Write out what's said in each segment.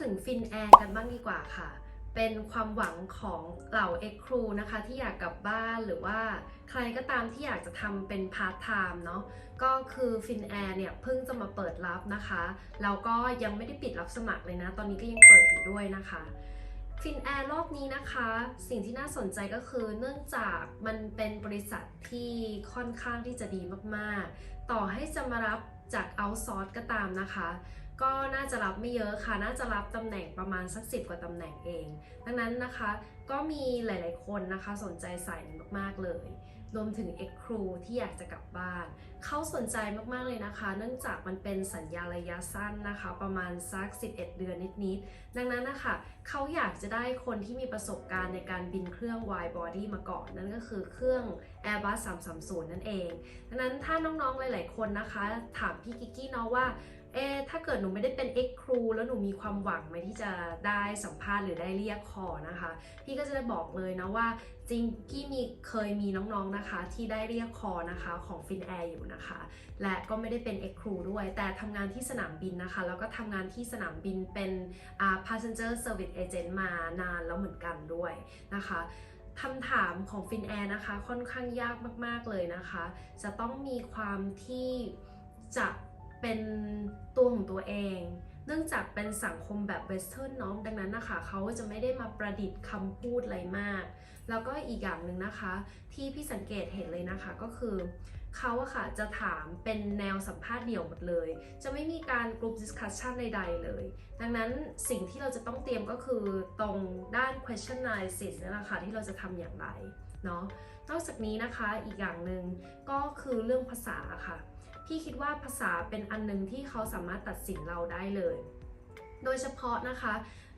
ถึงฟินแอร์กันบ้างดีกว่าค่ะ เป็นความหวังของเหล่าเอ็กครูนะคะที่อยากกลับบ้านหรือว่าใครก็ตามที่อยากจะทำเป็นพาร์ทไทม์เนาะก็คือฟินแอร์เนี่ยเพิ่งจะมาเปิดรับนะคะแล้วก็ยังไม่ได้ปิดรับสมัครเลยนะ ตอนนี้ก็ยังเปิดอยู่ด้วยนะคะฟินแอร์รอบนี้นะคะ สิ่งที่น่าสนใจก็คือเนื่องจากมันเป็นบริษัทที่ค่อนข้างที่จะดีมาก ๆ ต่อให้จะมารับจากเอาซอร์สก็ตามนะคะ ก็น่าจะรับไม่เยอะค่ะ น่าจะรับตำแหน่งประมาณสักสิบกว่าตำแหน่งเอง ดังนั้นนะคะก็มีหลาย ๆ คนนะคะสนใจสายนี้มาก ๆ เลย รวมถึง X Crew ที่อยากจะกลับบ้าน เขาสนใจมาก ๆ เลยนะคะ เนื่องจากมันเป็นสัญญาระยะสั้นนะคะ ประมาณสัก 11 เดือนนิด ๆ ดังนั้นนะคะเขาอยากจะได้คนที่มีประสบการณ์ในการบินเครื่อง wide body มาก่อน นั่นก็คือเครื่อง Airbus 330 นั่นเอง ดังนั้นถ้าน้อง ๆ หลาย ๆ คนนะคะ ถามพี่กิกกี้เนาะว่า เอ๊ถ้าเกิดหนูไม่ได้เป็น X Crew แล้วหนูมีความหวังไหมที่จะได้สัมภาษณ์หรือได้เรียกคอนะคะ พี่ก็จะได้บอกเลยนะว่าจริงกี้มีเคยมีน้องๆนะคะ ที่ได้เรียกคอนะคะของฟินแอร์อยู่นะคะ และก็ไม่ได้เป็น X Crew ด้วย แต่ทำงานที่สนามบินนะคะ แล้วก็ทำงานที่สนามบินเป็นอ่า passenger service agent มานานแล้วเหมือนกันด้วยนะคะคำถามของฟินแอร์นะคะค่อนข้างยากมากๆเลยนะคะ จะต้องมีความที่จะ เป็นตัวของตัวเอง เนื่องจากเป็นสังคมแบบเวสเทิร์นเนาะดังนั้นนะคะเขาจะไม่ได้มาประดิษฐ์คำพูดอะไรมาก แล้วก็อีกอย่างหนึ่งนะคะ ที่พี่สังเกตเห็นเลยนะคะก็คือเขาอะค่ะจะถามเป็นแนวสัมภาษณ์เดี่ยวหมดเลย จะไม่มีการกลุ่มดิสคัชชันใดๆเลย ดังนั้นสิ่งที่เราจะต้องเตรียมก็คือตรงด้าน question analysis นี่แหละค่ะที่เราจะทำอย่างไรเนาะนอกจากนี้นะคะอีกอย่างหนึ่งก็คือเรื่องภาษาค่ะ พี่คิดว่าภาษาเป็นอันหนึงที่เขาสามารถตัดสินเราได้เลย โดยเฉพาะนะคะ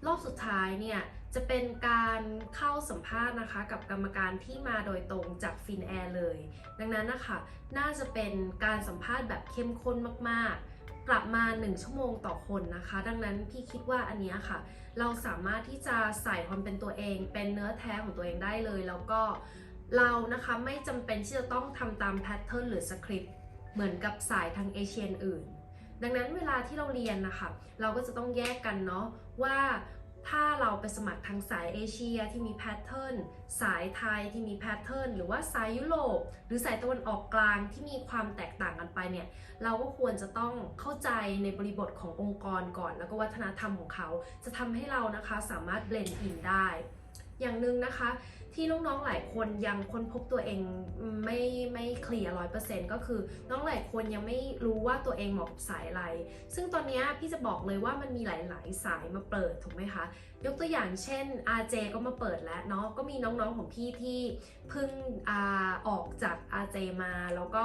รอบสุดท้ายเนี่ยจะเป็นการเข้าสัมภาษณ์นะคะ กับกรรมการที่มาโดยตรงจากฟินแอร์เลย ดังนั้นนะคะน่าจะเป็นการสัมภาษณ์แบบเข้มข้นมากๆ ปรับมา1ชั่วโมงต่อคนนะคะ ดังนั้นพี่คิดว่าอันเนี้ยค่ะ เราสามารถที่จะใส่ความเป็นตัวเอง เป็นเนื้อแท้ของตัวเองได้เลย แล้วก็เรานะคะไม่จำเป็นที่จะต้องทำตามแพทเทิร์นหรือสคริปต์ เหมือนกับสายทางเอเชียอื่น ดังนั้นเวลาที่เราเรียนนะคะ เราก็จะต้องแยกกันเนาะว่าถ้าเราไปสมัครทางสายเอเชียที่มีแพทเทิร์นสายไทยที่มีแพทเทิร์นหรือว่าสายยุโรปหรือสายตะวันออกกลางที่มีความแตกต่างกันไปเนี่ยเราก็ควรจะต้องเข้าใจในบริบทขององค์กรก่อน แล้วก็วัฒนธรรมของเขา จะทำให้เรานะคะสามารถเบลนด์อินได้ อย่างหนึ่งนะคะ ที่น้องๆหลายคนยังค้นพบตัวเองไม่ไม่เคลียร์ร้อยเปอร์เซ็นต์ก็คือน้องหลายคนยังไม่รู้ว่าตัวเองเหมาะกับสายอะไร ซึ่งตอนนี้พี่จะบอกเลยว่ามันมีหลายๆสายมาเปิดถูกไหมคะ ยกตัวอย่างเช่น RJ ก็มาเปิดแล้วเนาะก็มีน้องๆของพี่ที่เพิ่งอออกจาก RJ มาแล้วก็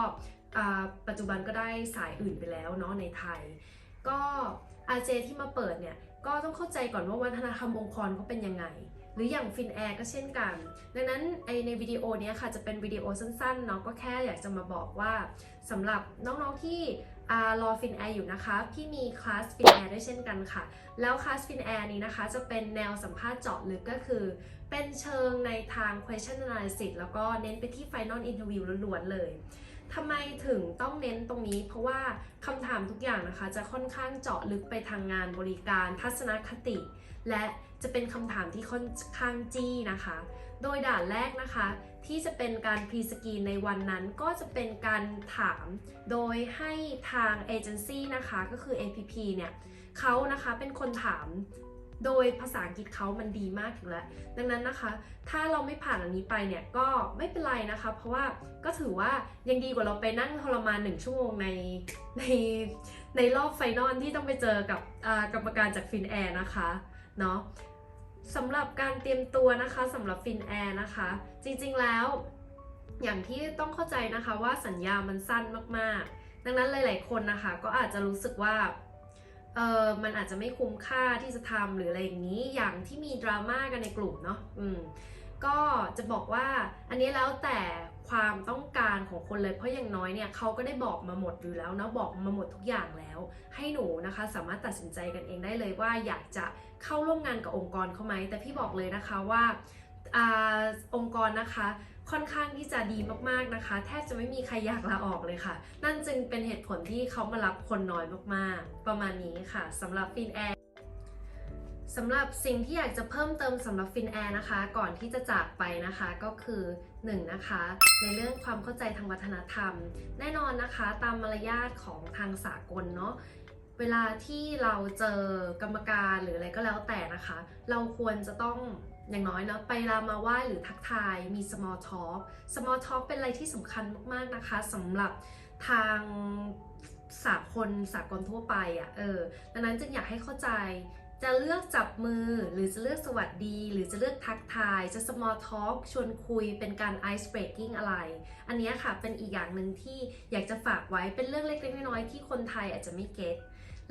ปัจจุบันก็ได้สายอื่นไปแล้วเนาะในไทย ก็ RJ ที่มาเปิดเนี่ยก็ต้องเข้าใจก่อนว่าวัฒนธรรมองค์กรเขาเป็นยังไง หรืออย่างฟินแอร์ก็เช่นกัน ดังนั้นไอในวิดีโอนี้ค่ะจะเป็นวิดีโอสั้นๆเนาะก็แค่อยากจะมาบอกว่าสำหรับน้องๆที่รอฟินแอร์อยู่นะคะ พี่มีคลาสฟินแอร์ด้วยเช่นกันค่ะ แล้วคลาสฟินแอร์นี้นะคะ จะเป็นแนวสัมภาษณ์เจาะลึกก็คือ เป็นเชิงในทาง question analysis แล้วก็เน้นไปที่ final interview ล้วนๆเลยทำไมถึงต้องเน้นตรงนี้ เพราะว่าคำถามทุกอย่างนะคะ จะค่อนข้างเจาะลึกไปทางงานบริการทัศนคติ และจะเป็นคำถามที่ค่อนข้างจี้นะคะ โดยด่านแรกนะคะ ที่จะเป็นการพรีสกรีนในวันนั้นก็จะเป็นการถาม โดยให้ทางเอเจนซี่นะคะก็คือ APP เนี่ยเขานะคะเป็นคนถามโดยภาษาอังกฤษเขามันดีมากถึงแล้ว ดังนั้นนะคะ ถ้าเราไม่ผ่านอันนี้ไปเนี่ยก็ไม่เป็นไรนะคะ เพราะว่าก็ถือว่ายังดีกว่าเราไปนั่งทรมานหนึ่งชั่วโมงในในในรอบไฟนอลที่ต้องไปเจอกับกรรมการจากฟินแอร์นะคะ เนาะสำหรับการเตรียมตัวนะคะสำหรับฟินแอร์นะคะ จริงๆแล้ว อย่างที่ต้องเข้าใจนะคะว่าสัญญามันสั้นมากๆ ดังนั้นหลาย ๆ คนนะคะ ก็อาจจะรู้สึกว่าเออมันอาจจะไม่คุ้มค่าที่จะทำหรืออะไรอย่างนี้อย่างที่มีดราม่ากันในกลุ่มเนาะอืม ก็จะบอกว่าอันนี้แล้วแต่ความต้องการของคนเลยเพราะอย่างน้อยเนี่ยเขาก็ได้บอกมาหมดอยู่แล้วนะบอกมาหมดทุกอย่างแล้ว ให้หนูนะคะสามารถตัดสินใจกันเองได้เลยว่าอยากจะเข้าร่วมงานกับองค์กรเขาไหมแต่พี่บอกเลยนะคะว่าอองค์กรนะคะค่อนข้างที่จะดีมากๆนะคะ แทบจะไม่มีใครอยากลาออกเลยค่ะ นั่นจึงเป็นเหตุผลที่เขามารับคนน้อยมากๆ ประมาณนี้ค่ะสำหรับฟินแอร์ สำหรับสิ่งที่อยากจะเพิ่มเติมสำหรับฟินแอร์นะคะ ก่อนที่จะจากไปนะคะก็คือ1นนะคะ ในเรื่องความเข้าใจทางวัฒนธรรม แน่นอนนะคะตามมารยาทของทางสากลเนาะเวลาที่เราเจอกรรมการหรืออะไรก็แล้วแต่นะคะ เราควรจะต้องอย่างน้อยเนาะไปลามาไหว้หรือทักทายมี small talk small talk เป็นอะไรที่สำคัญมากๆนะคะสำหรับทางสากลสากลทั่วไปอะ่ะเออดังนั้นจึงอยากให้เข้าใจ จะเลือกจับมือหรือจะเลือกสวัสดี หรือจะเลือกทักทาย จะ small talk ชวนคุยเป็นการ ice breaking อะไร อันนี้ค่ะเป็นอีกอย่างหนึ่งที่อยากจะฝากไว้เป็นเรื่องเล็กๆน้อยๆที่คนไทยอาจจะไม่เก็ต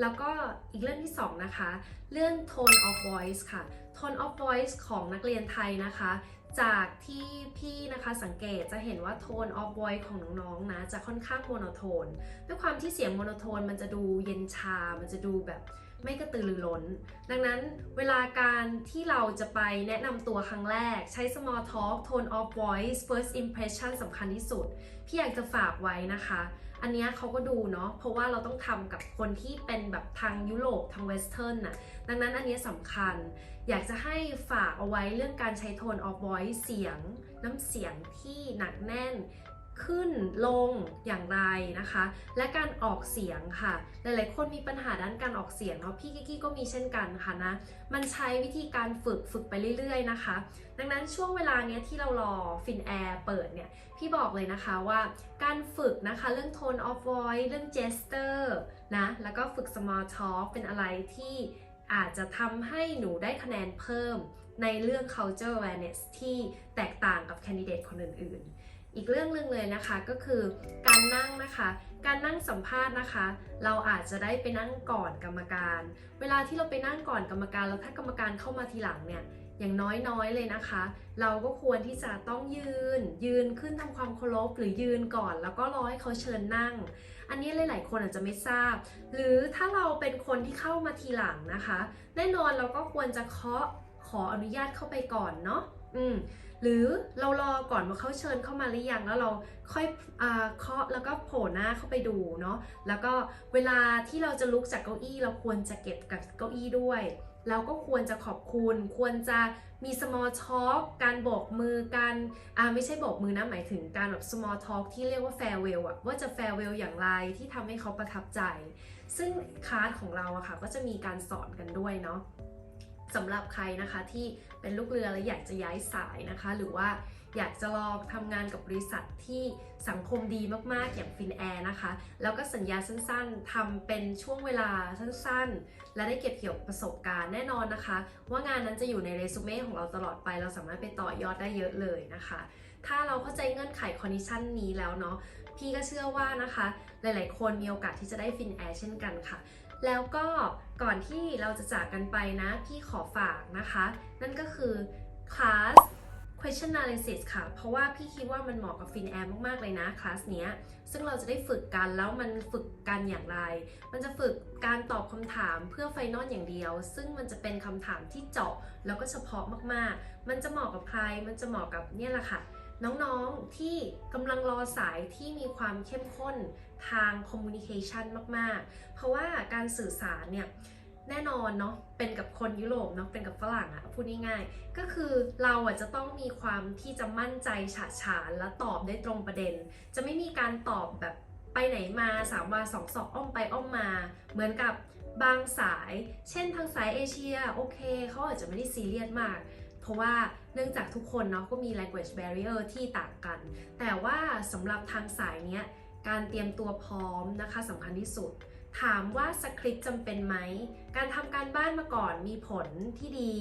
แล้วก็อีกเรื่องที่สองนะคะ เรื่อง tone of voice ค่ะ tone of voice ของนักเรียนไทยนะคะ จากที่พี่นะคะสังเกตจะเห็นว่า tone of voice ของน้องๆนะจะค่อนข้างโมโนโทนด้วยความที่เสียงโมโนโทนมันจะดูเย็นชา มันจะดูแบบ ไม่กระตือรือร้น ดังนั้นเวลาการที่เราจะไปแนะนำตัวครั้งแรก ใช้ small talk tone of voice first impression สำคัญที่สุด พี่อยากจะฝากไว้นะคะ อันนี้เขาก็ดูเนาะเพราะว่าเราต้องทำกับคนที่เป็นแบบทางยุโรปทางเวสเทิร์นน่ะดังนั้นอันนี้สำคัญ อยากจะให้ฝากเอาไว้เรื่องการใช้โทน of voice เสียง น้ำเสียงที่หนักแน่น ขึ้นลงอย่างไรนะคะ และการออกเสียงค่ะ หลายๆ คนมีปัญหาด้านการออกเสียงเนาะพี่กิกกี้ก็มีเช่นกันค่ะนะมันใช้วิธีการฝึกฝึกไปเรื่อยๆนะคะ ดังนั้นช่วงเวลาเนี้ยที่เรารอฟินแอร์เปิดเนี่ยพี่บอกเลยนะคะว่าการฝึกนะคะเรื่อง tone of voice เรื่อง gesture นะแล้วก็ฝึก small talk เป็นอะไรที่อาจจะทำให้หนูได้คะแนนเพิ่มในเรื่อง culture awareness ที่แตกต่างกับ candidate คนอื่นๆ อีกเรื่องหนึ่งเลยนะคะก็คือการนั่งนะคะ การนั่งสัมภาษณ์นะคะ เราอาจจะได้ไปนั่งก่อนกรรมการ เวลาที่เราไปนั่งก่อนกรรมการแล้วถ้ากรรมการเข้ามาทีหลังเนี่ยอย่างน้อยๆเลยนะคะ เราก็ควรที่จะต้องยืน ยืนขึ้นทำความเคารพหรือยืนก่อน แล้วก็รอให้เขาเชิญนั่ง อันนี้หลายๆ คนอาจจะไม่ทราบ หรือถ้าเราเป็นคนที่เข้ามาทีหลังนะคะ แน่นอนเราก็ควรจะเคาะขออนุญาตเข้าไปก่อนเนาะอืม หรือเรารอก่อนว่าเขาเชิญเข้ามาหรือยังแล้วเราค่อยอเคาะแล้วก็โผล่หน้าเข้าไปดูเนาะแล้วก็เวลาที่เราจะลุกจากเก้าอี้ เราควรจะเก็บกับเก้าอี้ด้วยเราก็ควรจะขอบคุณ ควรจะมี small talk การโบกมือกันอ่าไม่ใช่โบกมือนะหมายถึงการแบบ small talk ที่เรียกว่า farewell อะว่าจะ farewell อย่างไรที่ทำให้เขาประทับใจ ซึ่งคลาสของเราอะค่ะก็จะมีการสอนกันด้วยเนาะ สำหรับใครนะคะที่เป็นลูกเรือและอยากจะย้ายสายนะคะ หรือว่าอยากจะลองทำงานกับบริษัทที่สังคมดีมากๆ อย่างฟินแอร์นะคะ แล้วก็สัญญาสั้นๆทำเป็นช่วงเวลาสั้นๆ และได้เก็บเกี่ยวประสบการณ์แน่นอนนะคะ ว่างานนั้นจะอยู่ในเรซูเม่ของเราตลอดไป เราสามารถไปต่อยอดได้เยอะเลยนะคะ ถ้าเราเข้าใจเงื่อนไขคอนดิชันนี้แล้วเนาะพี่ก็เชื่อว่านะคะ หลายๆ คนมีโอกาสที่จะได้ฟินแอร์เช่นกันค่ะ แล้วก็ก่อนที่เราจะจากกันไปนะ พี่ขอฝากนะคะ นั่นก็คือคลาส question analysis ค่ะ เพราะว่าพี่คิดว่ามันเหมาะกับฟินแอร์มาก ๆ เลยนะคลาสเนี้ย ซึ่งเราจะได้ฝึกกันแล้วมันฝึกกันอย่างไร มันจะฝึกการตอบคำถามเพื่อไฟนอลอย่างเดียว ซึ่งมันจะเป็นคำถามที่เจาะแล้วก็เฉพาะมาก ๆ มันจะเหมาะกับใคร มันจะเหมาะกับเนี่ยแหละค่ะ น้องๆที่กำลังรอสายที่มีความเข้มข้นทางคอมมูนิเคชันมากๆ เพราะว่าการสื่อสารเนี่ยแน่นอนเนาะเป็นกับคนยุโรปเนาะเป็นกับฝรั่งอะพูดง่ายๆ ก็คือเราอะจะต้องมีความที่จะมั่นใจฉาฉานและตอบได้ตรงประเด็น จะไม่มีการตอบแบบไปไหนมาสามวาสองสอบอ้อมไปอ้อมมา เหมือนกับบางสาย เช่นทางสายเอเชียโอเคเขาอาจจะไม่ได้ซีเรียสมาก เพราะว่า เนื่องจากทุกคนเนาะก็มี language barrier ที่ต่างกัน แต่ว่าสำหรับทางสายเนี้ยการเตรียมตัวพร้อมนะคะสำคัญที่สุด ถามว่าสคริปต์จำเป็นไหม การทำการบ้านมาก่อนมีผลที่ดี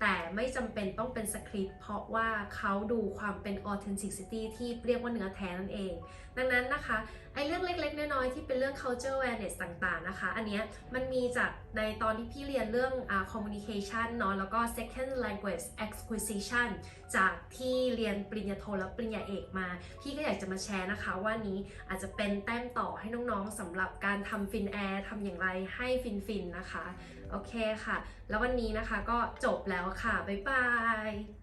แต่ไม่จำเป็นต้องเป็นสคริปต์เพราะว่าเขาดูความเป็น authenticity ที่เรียกว่าเนื้อแท้นั่นเอง ดังนั้นนะคะไอ้เรื่องเล็กๆ น้อยๆ ที่เป็นเรื่อง culture awareness ต่างๆนะคะ อันเนี้ยมันมีจากในตอนที่พี่เรียนเรื่อง communication เนาะแล้วก็ second language acquisition จากที่เรียนปริญญาโทและปริญญาเอกมา พี่ก็อยากจะมาแชร์นะคะว่านี้อาจจะเป็นแต้มต่อให้น้องๆสำหรับการทำฟินแอร์ทำอย่างไรให้ฟินๆนะคะโอเคค่ะ แล้ววันนี้นะคะก็จบแล้วค่ะ บ๊ายบาย